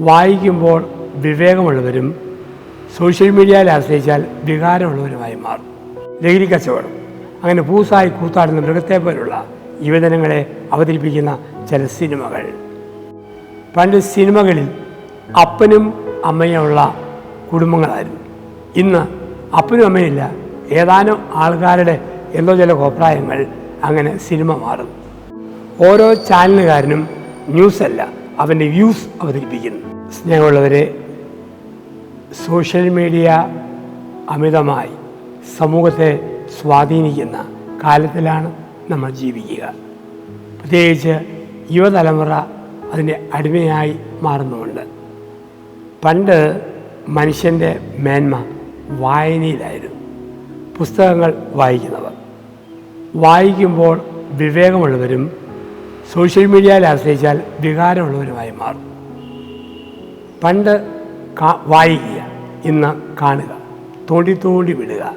വായിക്കുമ്പോൾ വിവേകമുള്ളവരും സോഷ്യൽ മീഡിയയിൽ ആശ്രയിച്ചാൽ വികാരമുള്ളവരുമായി മാറും. ലഹരി കച്ചവടം അങ്ങനെ പൂസായി കൂത്താടുന്ന മൃഗത്തെ പോലുള്ള യുവജനങ്ങളെ അവതരിപ്പിക്കുന്ന ചില സിനിമകൾ. പണ്ട് സിനിമകളിൽ അപ്പനും അമ്മയുമുള്ള കുടുംബങ്ങളായിരുന്നു. ഇന്ന് അപ്പനും അമ്മയില്ല ഏതാനും ആൾക്കാരുടെ എന്തോ ചില അഭിപ്രായങ്ങൾ അങ്ങനെ സിനിമ മാറും ഓരോ ചാനലുകാരനും ന്യൂസല്ല അവന്റെ വ്യൂസ് അവതരിപ്പിക്കുന്നു. സ്നേഹമുള്ളവരെ സോഷ്യൽ മീഡിയ അമിതമായി സമൂഹത്തെ സ്വാധീനിക്കുന്ന കാലത്തിലാണ് നമ്മൾ ജീവിക്കുക. പ്രത്യേകിച്ച് യുവതലമുറ അതിന്റെ അടിമയായി മാറുന്നുമുണ്ട്. പണ്ട് മനുഷ്യന്റെ മേന്മ വായനയിലായിരുന്നു. പുസ്തകങ്ങൾ വായിക്കുന്നവർ. വായിക്കുമ്പോൾ വിവേകമുള്ളവരും സോഷ്യൽ മീഡിയയിൽ ആശ്രയിച്ചാൽ വികാരമുള്ളവരുമായി മാറും. പണ്ട് വായിക്കുക ഇന്ന് കാണുക തോണ്ടി തോണ്ടി വിടുക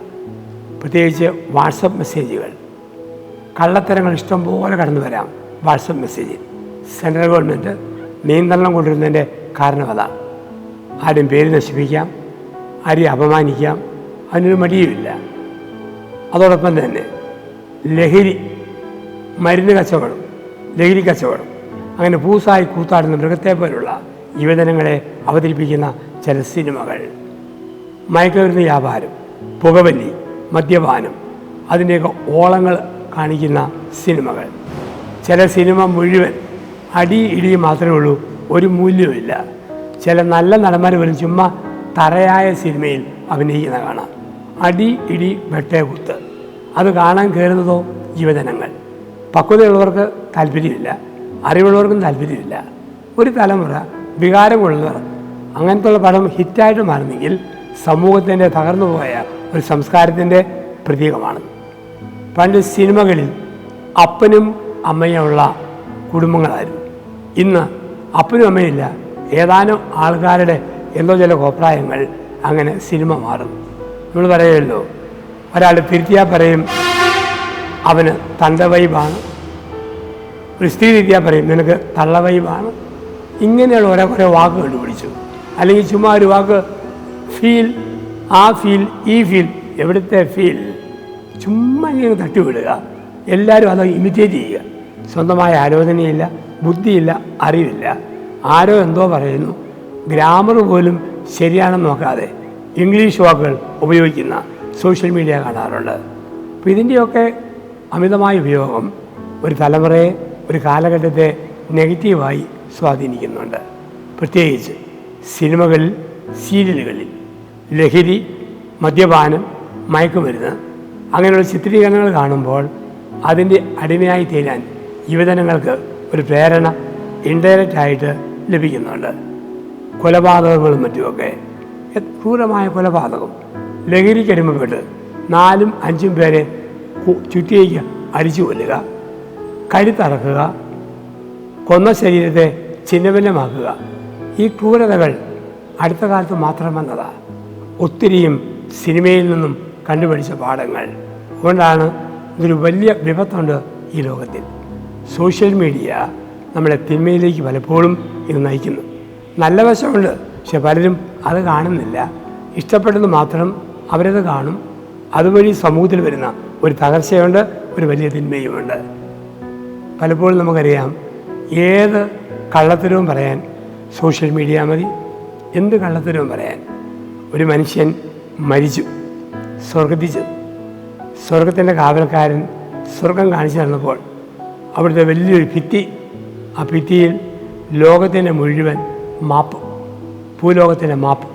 പ്രത്യേകിച്ച് വാട്സപ്പ് മെസ്സേജുകൾ. കള്ളത്തരങ്ങൾ ഇഷ്ടംപോലെ കടന്നു വരാം വാട്സപ്പ് മെസ്സേജിൽ സെൻട്രൽ ഗവൺമെന്റ് നിയന്ത്രണം കൊണ്ടുവരുന്നതിന്റെ കാരണം അതാണ് ആരും പേര് നശിപ്പിക്കാം ആരെയും അപമാനിക്കാം അതിനൊരു മടിയുമില്ല. അതോടൊപ്പം തന്നെ ലഹരി മരുന്ന് കച്ചവടം ലഹരി കച്ചവടം. അങ്ങനെ പൂസായി കൂത്താടുന്ന മൃഗത്തെ പോലുള്ള യുവജനങ്ങളെ അവതരിപ്പിക്കുന്ന ചില സിനിമകൾ. മയക്കുമരുന്ന് വ്യാപാരം പുകവലി മദ്യപാനം അതിന്റെയൊക്കെ ഓളങ്ങൾ കാണിക്കുന്ന സിനിമകൾ. ചില സിനിമ മുഴുവൻ അടി ഇടി മാത്രമേ ഉള്ളൂ ഒരു മൂല്യവുമില്ല ചില നല്ല നടന്മാർ പോലും ചുമ്മാ തറയായ സിനിമയിൽ അഭിനയിക്കുന്ന കാണാം. അടി ഇടി വെട്ടേ കുത്ത് അത് കാണാൻ കയറുന്നതോ യുവജനങ്ങൾ. പക്വതയുള്ളവർക്ക് താല്പര്യമില്ല അറിവുള്ളവർക്കും താല്പര്യമില്ല. ഒരു തലമുറ വികാരം കൊള്ളുന്നവർ അങ്ങനത്തുള്ള പടം ഹിറ്റായിട്ട് മാറുന്നെങ്കിൽ സമൂഹത്തിന്റെ തകർന്നു പോയ ഒരു സംസ്കാരത്തിന്റെ പ്രതീകമാണ്. പണ്ട് സിനിമകളിൽ അപ്പനും അമ്മയുമുള്ള കുടുംബങ്ങളായിരുന്നു. ഇന്ന് അപ്പനും അമ്മയില്ല ഏതാനും ആൾക്കാരുടെ എന്തോ ചില അഭിപ്രായങ്ങൾ അങ്ങനെ സിനിമ മാറും നമ്മൾ പറയുമല്ലോ ഒരാൾ തിരുത്തിയാൽ പറയും അവന് തന്റെ വൈബാണ്. ഒരു സ്ത്രീ തിരിയാൽ പറയും നിനക്ക് തള്ള വൈബാണ്. ഇങ്ങനെയുള്ള ഓരോ കുറേ വാക്ക് കണ്ടുപിടിച്ചു. അല്ലെങ്കിൽ ചുമ്മാ ഒരു വാക്ക് ഫീൽ ആ ഫീൽ ഈ ഫീൽ എവിടുത്തെ ഫീൽ? ചുമ്മാ ഇങ്ങനെ തട്ടിവിടുക. എല്ലാവരും അത് ഇമിറ്റേറ്റ് ചെയ്യുക. സ്വന്തമായ ആലോചനയില്ല ബുദ്ധിയില്ല അറിവില്ല. ആരോ എന്തോ പറയുന്നു. ഗ്രാമർ പോലും ശരിയാണെന്ന് നോക്കാതെ ഇംഗ്ലീഷ് വാക്കുകൾ ഉപയോഗിക്കുന്ന സോഷ്യൽ മീഡിയ കാണാറുണ്ട്. അപ്പോൾ ഇതിന്റെയൊക്കെ അമിതമായ ഉപയോഗം ഒരു തലമുറയെ ഒരു കാലഘട്ടത്തെ നെഗറ്റീവായി സ്വാധീനിക്കുന്നുണ്ട്. പ്രത്യേകിച്ച് സിനിമകളിൽ സീരിയലുകളിൽ. ലഹരി മദ്യപാനം മയക്കുമരുന്ന് അങ്ങനെയുള്ള ചിത്രീകരണങ്ങൾ കാണുമ്പോൾ അതിന്റെ അടിമയായി തീരാൻ യുവജനങ്ങൾക്ക് ഒരു പ്രേരണ ഇൻഡയറക്റ്റ് ആയിട്ട് ലഭിക്കുന്നുണ്ട്. കൊലപാതകങ്ങളും മറ്റുമൊക്കെ. ക്രൂരമായ കൊലപാതകം. ലഹരിക്കടിമപ്പെട്ട് നാലും അഞ്ചും പേരെ ചുറ്റിയേക്ക് അരിച്ചു കൊല്ലുക കരുത്തറക്കുക കൊന്ന ശരീരത്തെ ചിഹ്നഭിന്നമാക്കുക ഈ ക്രൂരതകൾ അടുത്ത കാലത്ത് മാത്രം വന്നതാണ് ഒത്തിരിയും സിനിമയിൽ നിന്നും കണ്ടുപിടിച്ച പാഠങ്ങൾ. അതുകൊണ്ടാണ് ഇതൊരു വലിയ വിപത്തുണ്ട് ഈ ലോകത്തിൽ. സോഷ്യൽ മീഡിയ നമ്മളെ തിന്മയിലേക്ക് പലപ്പോഴും ഇത് നയിക്കുന്നു. നല്ല വശമുണ്ട് പക്ഷെ പലരും അത് കാണുന്നില്ല. ഇഷ്ടപ്പെട്ടത് മാത്രം അവരത് കാണും. അതുവഴി സമൂഹത്തിൽ വരുന്ന ഒരു തകർച്ചയുണ്ട് ഒരു വലിയ തിന്മയുമുണ്ട്. പലപ്പോഴും നമുക്കറിയാം ഏത് കള്ളത്തരവും പറയാൻ സോഷ്യൽ മീഡിയ മതി എന്ത് കള്ളത്തരവും പറയാൻ. ഒരു മനുഷ്യൻ മരിച്ചു സ്വർഗത്തിൽ ചെന്നു സ്വർഗത്തിന്റെ കാവൽക്കാരൻ സ്വർഗം കാണിച്ചു തന്നപ്പോൾ അവിടുത്തെ വലിയൊരു ഭിത്തി ആ ഭിത്തിയിൽ ലോകത്തിന്റെ മുഴുവൻ മാപ്പ് ഭൂലോകത്തിന്റെ മാപ്പ്.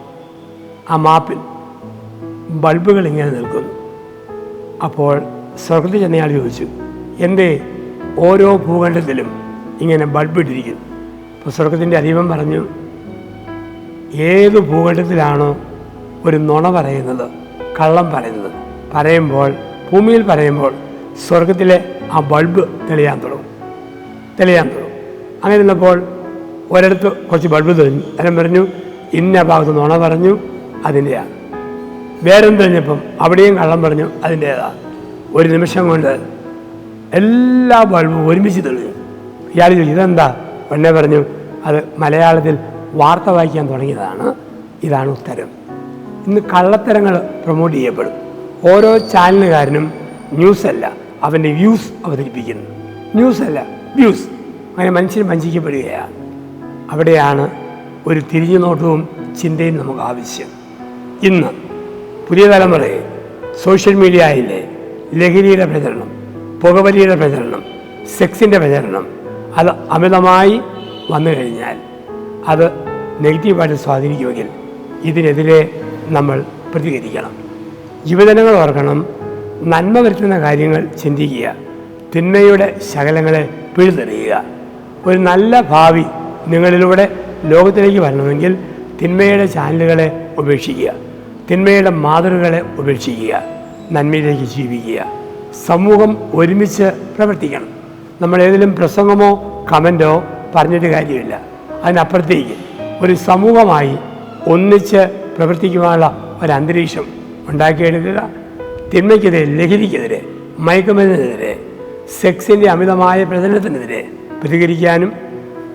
ആ മാപ്പിൽ ബൾബുകൾ ഇങ്ങനെ നിൽക്കുന്നു. അപ്പോൾ സ്വർഗത്തിൽ ചെന്നയാൾ ചോദിച്ചു എന്റെ ഓരോ ഭൂഖണ്ഡത്തിലും ഇങ്ങനെ ബൾബിട്ടിരിക്കുന്നു. അപ്പോൾ സ്വർഗത്തിന്റെ അരീപം പറഞ്ഞു ഏത് ഭൂഖണ്ഡത്തിലാണോ ഒരു നുണ പറയുന്നത് കള്ളം പറയുന്നത്? പറയുമ്പോൾ ഭൂമിയിൽ പറയുമ്പോൾ സ്വർഗത്തിലെ ആ ബൾബ് തെളിയാൻ തുടങ്ങും തെളിയാൻ തുടങ്ങും. അങ്ങനെ ഇരുന്നപ്പോൾ ഒരിടത്ത് കുറച്ച് ബൾബ് തെളിഞ്ഞു. അന്നേരം പറഞ്ഞു ഇന്ന ഭാഗത്ത് നുണ പറഞ്ഞു അതിന്റെയാണ്. വേറെ തെളിഞ്ഞപ്പം അവിടെയും കള്ളം പറഞ്ഞു അതിന്റേതാ. ഒരു നിമിഷം കൊണ്ട് എല്ലാ ബൾബും ഒരുമിച്ച് തെളിഞ്ഞു. ഇയാൾ ചോദിച്ചു ഇതെന്താ? ഉടനെ പറഞ്ഞു അത് മലയാളത്തിൽ വാർത്ത വായിക്കാൻ തുടങ്ങിയതാണ്. ഇതാണ് ഉത്തരം. ഇന്ന് കള്ളത്തരങ്ങൾ പ്രൊമോട്ട് ചെയ്യപ്പെടും. ഓരോ ചാനലുകാരനും ന്യൂസ് അല്ല അവന്റെ വ്യൂസ് അവതരിപ്പിക്കുന്നു. ന്യൂസ് അല്ല വ്യൂസ് അങ്ങനെ മനുഷ്യൻ വഞ്ചിക്കപ്പെടുകയാണ്. അവിടെയാണ് ഒരു തിരിഞ്ഞുനോട്ടവും ചിന്തയും നമുക്ക് ആവശ്യം. ഇന്ന് പുതിയ തലമുറയെ സോഷ്യൽ മീഡിയയിലെ ലഹരിയുടെ പ്രചരണം പുകവലിയുടെ പ്രചരണം സെക്സിന്റെ പ്രചരണം അത് അമിതമായി വന്നു കഴിഞ്ഞാൽ അത് നെഗറ്റീവായിട്ട് സ്വാധീനിക്കുമെങ്കിൽ ഇതിനെതിരെ നമ്മൾ പ്രതികരിക്കണം. യുവജനങ്ങൾ ഓർക്കണം നന്മ വരുത്തുന്ന കാര്യങ്ങൾ ചിന്തിക്കുക തിന്മയുടെ ശകലങ്ങളെ പിഴുതെറിയുക. ഒരു നല്ല ഭാവി നിങ്ങളിലൂടെ ലോകത്തിലേക്ക് വരണമെങ്കിൽ തിന്മയുടെ ചാനലുകളെ ഉപേക്ഷിക്കുക. തിന്മയുടെ മാതൃകളെ ഉപേക്ഷിക്കുക നന്മയിലേക്ക് ജീവിക്കുക. സമൂഹം ഒരുമിച്ച് പ്രവർത്തിക്കണം. നമ്മൾ ഏതെങ്കിലും പ്രസംഗമോ കമന്റോ പറഞ്ഞിട്ട് കാര്യമില്ല. അതിനപ്പുറത്തേക്ക് ഒരു സമൂഹമായി ഒന്നിച്ച് പ്രവർത്തിക്കുവാനുള്ള ഒരു അന്തരീക്ഷം ഉണ്ടാക്കിയെടുക്കുക. തിന്മയ്ക്കെതിരെ ലഹരിക്കെതിരെ മയക്കുമരുന്നിനെതിരെ സെക്സിന്റെ അമിതമായ പ്രചരണത്തിനെതിരെ പ്രതികരിക്കാനും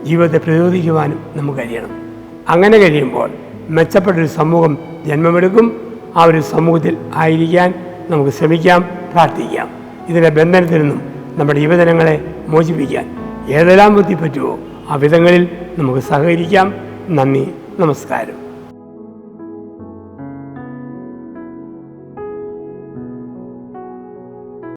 ജീവിതത്തെ പ്രതിരോധിക്കുവാനും നമുക്ക് കഴിയണം. അങ്ങനെ കഴിയുമ്പോൾ മെച്ചപ്പെട്ടൊരു സമൂഹം ജന്മമെടുക്കും. ആ ഒരു സമൂഹത്തിൽ ആയിരിക്കാൻ നമുക്ക് ശ്രമിക്കാം പ്രാർത്ഥിക്കാം. ഇതിന്റെ ബന്ധനത്തിൽ നിന്നും നമ്മുടെ യുവജനങ്ങളെ മോചിപ്പിക്കാൻ ഏതെല്ലാം ബുദ്ധി പറ്റുമോ ആ വിധങ്ങളിൽ നമുക്ക് സഹകരിക്കാം. നന്ദി നമസ്കാരം.